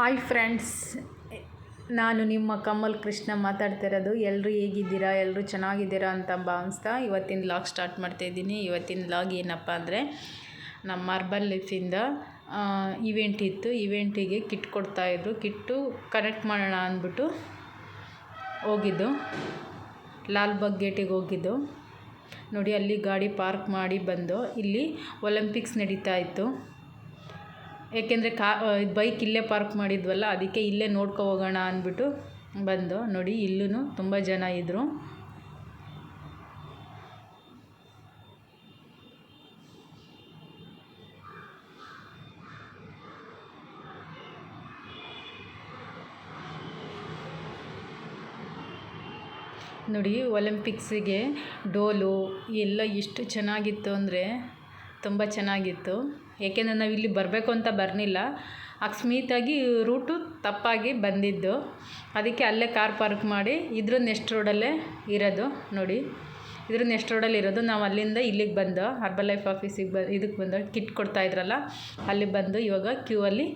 Hi friends ನಾನು ನಿಮ್ಮ ಕಮಲ್ ಕೃಷ್ಣ ಮಾತಾಡ್ತಿರೋದು. ಎಲ್ಲರೂ ಹೇಗಿದ್ದೀರಾ? ಎಲ್ಲರೂ ಚೆನ್ನಾಗಿದ್ದೀರಾ ಅಂತ ಭಾವಿಸ್ತಾ ಇವತ್ತಿನ ಲಾಗ್ ಸ್ಟಾರ್ಟ್ ಮಾಡ್ತಾಯಿದ್ದೀನಿ ಇವತ್ತಿನ ಲಾಗ್ ಏನಪ್ಪ ಅಂದರೆ, ನಮ್ಮ ಮಾರ್ಬಲ್ ಲೈಫಿಂದ ಇವೆಂಟ್ ಇತ್ತು. ಇವೆಂಟಿಗೆ ಕಿಟ್ ಕೊಡ್ತಾಯಿದ್ರು ಕಿಟ್ಟು ಕನೆಕ್ಟ್ ಮಾಡೋಣ ಅಂದ್ಬಿಟ್ಟು ಹೋಗಿದ್ದು. ಲಾಲ್ಬಾಗ್ ಗೇಟಿಗೆ ಹೋಗಿದ್ದು. ನೋಡಿ, ಅಲ್ಲಿ ಗಾಡಿ ಪಾರ್ಕ್ ಮಾಡಿ ಬಂದು, ಇಲ್ಲಿ ಒಲಿಂಪಿಕ್ಸ್ ನಡೀತಾ ಇತ್ತು. ಏಕೆಂದರೆ ಕಾ ಬೈಕ್ ಇಲ್ಲೇ ಪಾರ್ಕ್ ಮಾಡಿದ್ವಲ್ಲ, ಅದಕ್ಕೆ ಇಲ್ಲೇ ನೋಡ್ಕೊ ಹೋಗೋಣ ಅಂದ್ಬಿಟ್ಟು ಬಂದು ನೋಡಿ ಇಲ್ಲೂ ತುಂಬ ಜನ ಇದ್ದರು ನೋಡಿ ಒಲಿಂಪಿಕ್ಸಿಗೆ ಡೋಲು, ಎಲ್ಲ ಎಷ್ಟು ಚೆನ್ನಾಗಿತ್ತು ಅಂದರೆ ತುಂಬ ಚೆನ್ನಾಗಿತ್ತು. ಏಕೆಂದರೆ ನಾವು ಇಲ್ಲಿ ಬರಬೇಕು ಅಂತ ಬರಲಿಲ್ಲ. ಅಕಸ್ಮಾತಾಗಿ ರೂಟು ತಪ್ಪಾಗಿ ಬಂದಿದ್ದು. ಅದಕ್ಕೆ ಅಲ್ಲೇ ಕಾರ್ ಪಾರ್ಕ್ ಮಾಡಿ ಇದ್ರ ನೆಕ್ಸ್ಟ್ ರೋಡಲ್ಲೇ ಇರೋದು ನೋಡಿ. ಇದ್ರ ನೆಕ್ಸ್ಟ್ ರೋಡಲ್ಲಿ ಇರೋದು ನಾವು ಅಲ್ಲಿಂದ ಇಲ್ಲಿಗೆ ಬಂದು ಹರ್ಬಲ್ ಲೈಫ್ ಆಫೀಸಿಗೆ ಬ ಇದಕ್ಕೆ ಬಂದು ಕಿಟ್ ಕೊಡ್ತಾ ಇದ್ರಲ್ಲ, ಅಲ್ಲಿ ಬಂದು ಇವಾಗ ಕ್ಯೂ ಅಲ್ಲಿ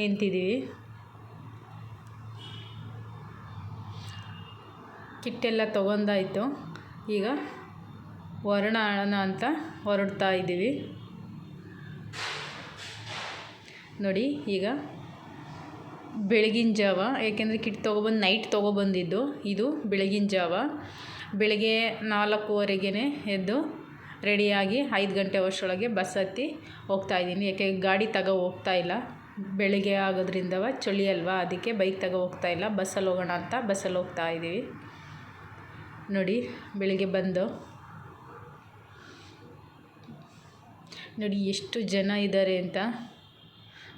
ನಿಂತಿದ್ದೀವಿ ಕಿಟ್ಟೆಲ್ಲ ತೊಗೊಂಡಾಯಿತು. ಈಗ ಹೊರಡೋಣ ಅಂತ ಹೊರಡ್ತಾ ಇದ್ದೀವಿ ನೋಡಿ, ಈಗ ಬೆಳಗಿನ ಜಾವ ಏಕೆಂದರೆ ಕಿಟ್ ತೊಗೊಬಂದು ನೈಟ್ ತೊಗೊಬಂದಿದ್ದು ಇದು ಬೆಳಗಿನ ಜಾವ. ಬೆಳಗ್ಗೆ ನಾಲ್ಕೂವರೆಗೆ ಎದ್ದು ರೆಡಿಯಾಗಿ ಐದು ಗಂಟೆ ವರ್ಷೊಳಗೆ ಬಸ್ ಹತ್ತಿ ಹೋಗ್ತಾಯಿದ್ದೀನಿ ಯಾಕೆ, ಗಾಡಿ ತಗೋ ಹೋಗ್ತಾ ಇಲ್ಲ. ಬೆಳಗ್ಗೆ ಆಗೋದ್ರಿಂದವ ಚಳಿ ಅಲ್ವಾ, ಅದಕ್ಕೆ ಬೈಕ್ ತಗೋ ಹೋಗ್ತಾ ಇಲ್ಲ. ಬಸ್ಸಲ್ಲಿ ಹೋಗೋಣ ಅಂತ ಬಸ್ಸಲ್ಲಿ ಹೋಗ್ತಾ ಇದ್ದೀವಿ. ನೋಡಿ, ಬೆಳಿಗ್ಗೆ ಬಂದು ನೋಡಿ, ಎಷ್ಟು ಜನ ಇದ್ದಾರೆ ಅಂತ.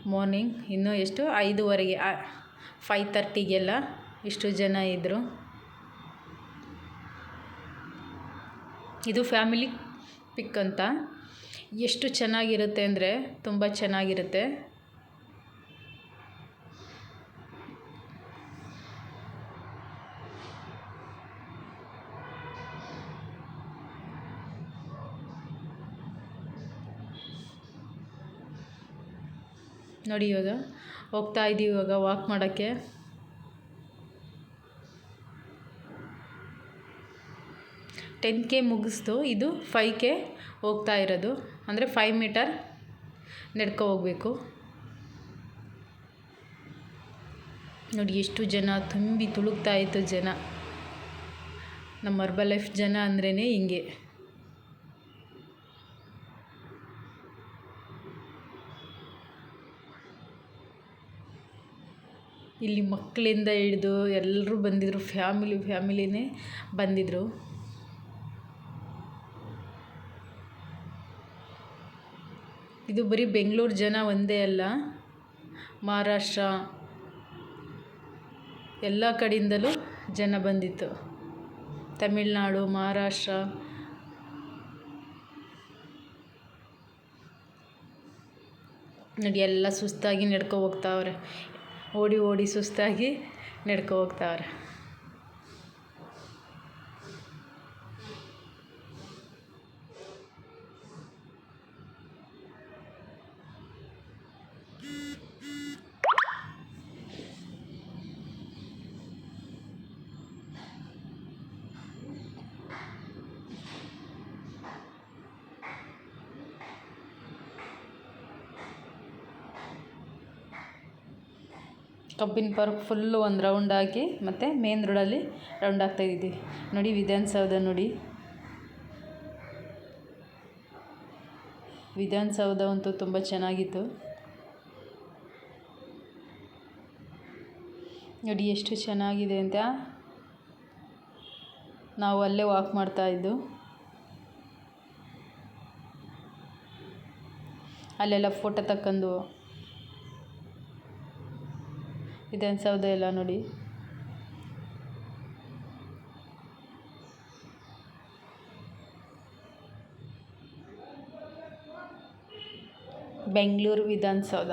ಮಾರ್ನಿಂಗ್ ಇನ್ನೂ ಎಷ್ಟು? ಐದುವರೆಗೆ. ಫೈ ತರ್ಟಿಗೆಲ್ಲ ಇಷ್ಟು ಜನ ಇದ್ದರು ಇದು ಫ್ಯಾಮಿಲಿ ಪಿಕ್ ಅಂತ. ಎಷ್ಟು ಚೆನ್ನಾಗಿರುತ್ತೆ ಅಂದರೆ ತುಂಬ ಚೆನ್ನಾಗಿರುತ್ತೆ. ನೋಡಿ ಇವಾಗ ಹೋಗ್ತಾ ಇದ್ದೀವಿ ಇವಾಗ ವಾಕ್ ಮಾಡೋಕ್ಕೆ. ಟೆನ್ ಕೆ ಮುಗಿಸ್ತು ಇದು ಫೈ ಕೆ ಹೋಗ್ತಾ ಇರೋದು. ಅಂದರೆ ಫೈವ್ ಮೀಟರ್ ನಡ್ಕೊ ಹೋಗಬೇಕು. ನೋಡಿ ಎಷ್ಟು ಜನ, ತುಂಬಿ ತುಳುಕ್ತಾ ಇತ್ತು ಜನ. ನಮ್ಮ ಅರ್ಬಲ್ ಲೈಫ್ ಜನ ಅಂದ್ರೇ ಹಿಂಗೆ. ಇಲ್ಲಿ ಮಕ್ಕಳಿಂದ ಹಿಡಿದು ಎಲ್ಲರೂ ಬಂದಿದ್ದರು ಫ್ಯಾಮಿಲಿ, ಫ್ಯಾಮಿಲಿನೇ ಬಂದಿದ್ದರು ಇದು ಬರೀ ಬೆಂಗಳೂರು ಜನ ಒಂದೇ ಅಲ್ಲ, ಮಹಾರಾಷ್ಟ್ರ ಎಲ್ಲ ಕಡೆಯಿಂದಲೂ ಜನ ಬಂದಿತ್ತು. ತಮಿಳ್ನಾಡು, ಮಹಾರಾಷ್ಟ್ರ. ನೋಡಿ, ಎಲ್ಲ ಸುಸ್ತಾಗಿ ನಡ್ಕೊ ಹೋಗ್ತಾವ್ರೆ. ಓಡಿ ಓಡಿ ಸುಸ್ತಾಗಿ ನಡ್ಕೊ ಹೋಗ್ತಾವ್ರೆ. ಕಬ್ಬಿನ ಪಾರ್ಕ್ ಫುಲ್ಲು ಒಂದು ರೌಂಡ್ ಹಾಕಿ ಮತ್ತು ಮೇನ್ ರೋಡಲ್ಲಿ ರೌಂಡ್ ಹಾಕ್ತಾಯಿದ್ದೀವಿ ನೋಡಿ ವಿಧಾನಸೌಧ ನೋಡಿ. ವಿಧಾನಸೌಧ ಅಂತೂ ತುಂಬ ಚೆನ್ನಾಗಿತ್ತು. ನೋಡಿ ಎಷ್ಟು ಚೆನ್ನಾಗಿದೆ ಅಂತ. ನಾವು ಅಲ್ಲೇ ವಾಕ್ ಮಾಡ್ತಾಯಿದ್ದು ಅಲ್ಲೆಲ್ಲ ಫೋಟೋ ತಕ್ಕಂಡು ವಿಧಾನಸೌಧ ಎಲ್ಲ ನೋಡಿ. ಬೆಂಗಳೂರು ವಿಧಾನಸೌಧ.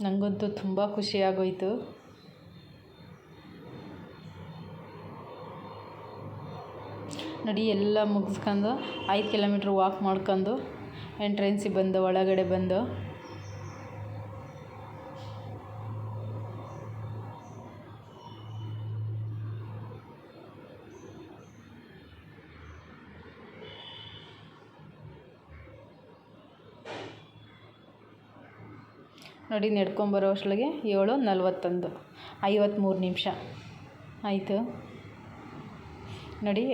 ನನಗಂತೂ ತುಂಬ ಖುಷಿಯಾಗೋಯಿತು ನೋಡಿ ಎಲ್ಲ ಮುಗಿಸ್ಕೊಂಡು ಐದು ಕಿಲೋಮೀಟ್ರ್ ವಾಕ್ ಮಾಡ್ಕೊಂಡು ಎಂಟ್ರೆನ್ಸಿಗೆ ಬಂದು, ಒಳಗಡೆ ಬಂದು. ನೋಡಿ ನಡ್ಕೊಂಬರೋ ಅಷ್ಟೊಳಗೆ ಏಳು ನಲ್ವತ್ತೊಂದು ಐವತ್ತ್ಮೂರು ನಿಮಿಷ. ಆಯಿತು. ನೋಡಿ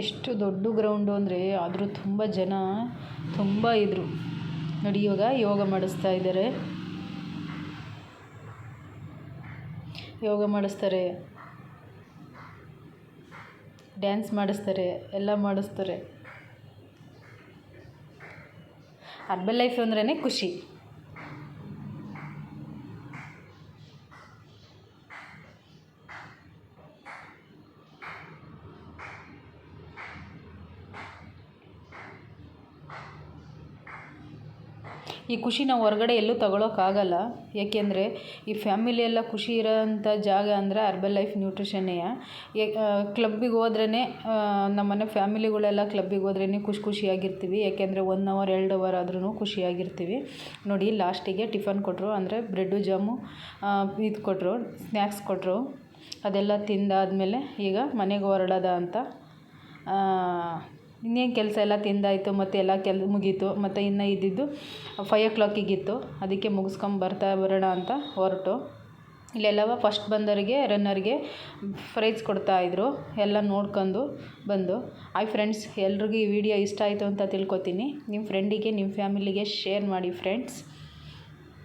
ಎಷ್ಟು ದೊಡ್ಡ ಗ್ರೌಂಡು ಅಂದರೆ ಆದರೂ ತುಂಬ ಜನ ತುಂಬ ಇದ್ದರು ನೋಡಿ, ಇವಾಗ ಯೋಗ ಮಾಡಿಸ್ತಾ ಇದ್ದಾರೆ. ಯೋಗ ಮಾಡಿಸ್ತಾರೆ. ಡ್ಯಾನ್ಸ್ ಮಾಡಿಸ್ತಾರೆ. ಎಲ್ಲ ಮಾಡಿಸ್ತಾರೆ. ಅರ್ಬನ್ ಲೈಫ್ ಅಂದ್ರೇ ಖುಷಿ. ಈ ಖುಷಿ ನಾವು ಹೊರಗಡೆ ಎಲ್ಲೂ ತಗೊಳೋಕ್ಕಾಗಲ್ಲ. ಏಕೆಂದರೆ ಈ ಫ್ಯಾಮಿಲಿ ಎಲ್ಲ ಖುಷಿ ಇರೋಂಥ ಜಾಗ ಅಂದರೆ ಅರ್ಬಲ್ ಲೈಫ್ ನ್ಯೂಟ್ರಿಷನ್ನೇ ಕ್ಲಬ್ಬಿಗೆ ಹೋದ್ರೇ ನಮ್ಮನೆ ಫ್ಯಾಮಿಲಿಗಳೆಲ್ಲ ಕ್ಲಬ್ಬಿಗೆ ಹೋದ್ರೇ ಖುಷಿ ಖುಷಿಯಾಗಿರ್ತೀವಿ. ಏಕೆಂದರೆ ಒನ್ ಅವರ್ ಎರಡು ಅವರ್ ಆದ್ರೂ ಖುಷಿಯಾಗಿರ್ತೀವಿ. ನೋಡಿ ಲಾಸ್ಟಿಗೆ ಟಿಫನ್ ಕೊಟ್ಟರು ಅಂದರೆ ಬ್ರೆಡ್ಡು ಜಾಮು ಇದು ಕೊಟ್ಟರು ಸ್ನ್ಯಾಕ್ಸ್ ಕೊಟ್ಟರು ಅದೆಲ್ಲ ತಿಂದಾದಮೇಲೆ ಈಗ ಮನೆಗೆ ಹೊರಡೋದ ಅಂತ ಇನ್ನೇನು ಕೆಲಸ ಎಲ್ಲ ತಿಂದಾಯಿತು, ಮತ್ತು ಎಲ್ಲ ಕೆಲ್, ಮುಗೀತು, ಮತ್ತು ಇನ್ನು ಇದ್ದಿದ್ದು ಫೈವ್ ಓ ಕ್ಲಾಕಿಗಿತ್ತು ಅದಕ್ಕೆ ಮುಗಿಸ್ಕೊಂಬರ್ತಾ ಬರೋಣ ಅಂತ ಹೊರಟು. ಇಲ್ಲೆಲ್ಲವ ಫಸ್ಟ್ ಬಂದವರಿಗೆ ರನ್ನರ್ಗೆ ಪ್ರೈಸ್ ಕೊಡ್ತಾಯಿದ್ರು ಎಲ್ಲ ನೋಡ್ಕೊಂಡು ಬಂದು ಹಾಯ್ ಫ್ರೆಂಡ್ಸ್ ಎಲ್ರಿಗೂ ಈ ವಿಡಿಯೋ ಇಷ್ಟ ಆಯಿತು ಅಂತ ತಿಳ್ಕೊತೀನಿ. ನಿಮ್ಮ ಫ್ರೆಂಡಿಗೆ ನಿಮ್ಮ ಫ್ಯಾಮಿಲಿಗೆ ಶೇರ್ ಮಾಡಿ ಫ್ರೆಂಡ್ಸ್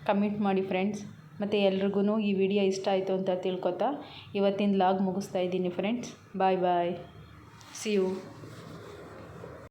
ಕಮೆಂಟ್ ಮಾಡಿ ಫ್ರೆಂಡ್ಸ್ ಮತ್ತು ಎಲ್ರಿಗೂ ಈ ವಿಡಿಯೋ ಇಷ್ಟ ಆಯಿತು ಅಂತ ತಿಳ್ಕೊತಾ, ಇವತ್ತಿನ ಲಾಗ್ ಮುಗಿಸ್ತಾ ಇದ್ದೀನಿ friends bye bye see you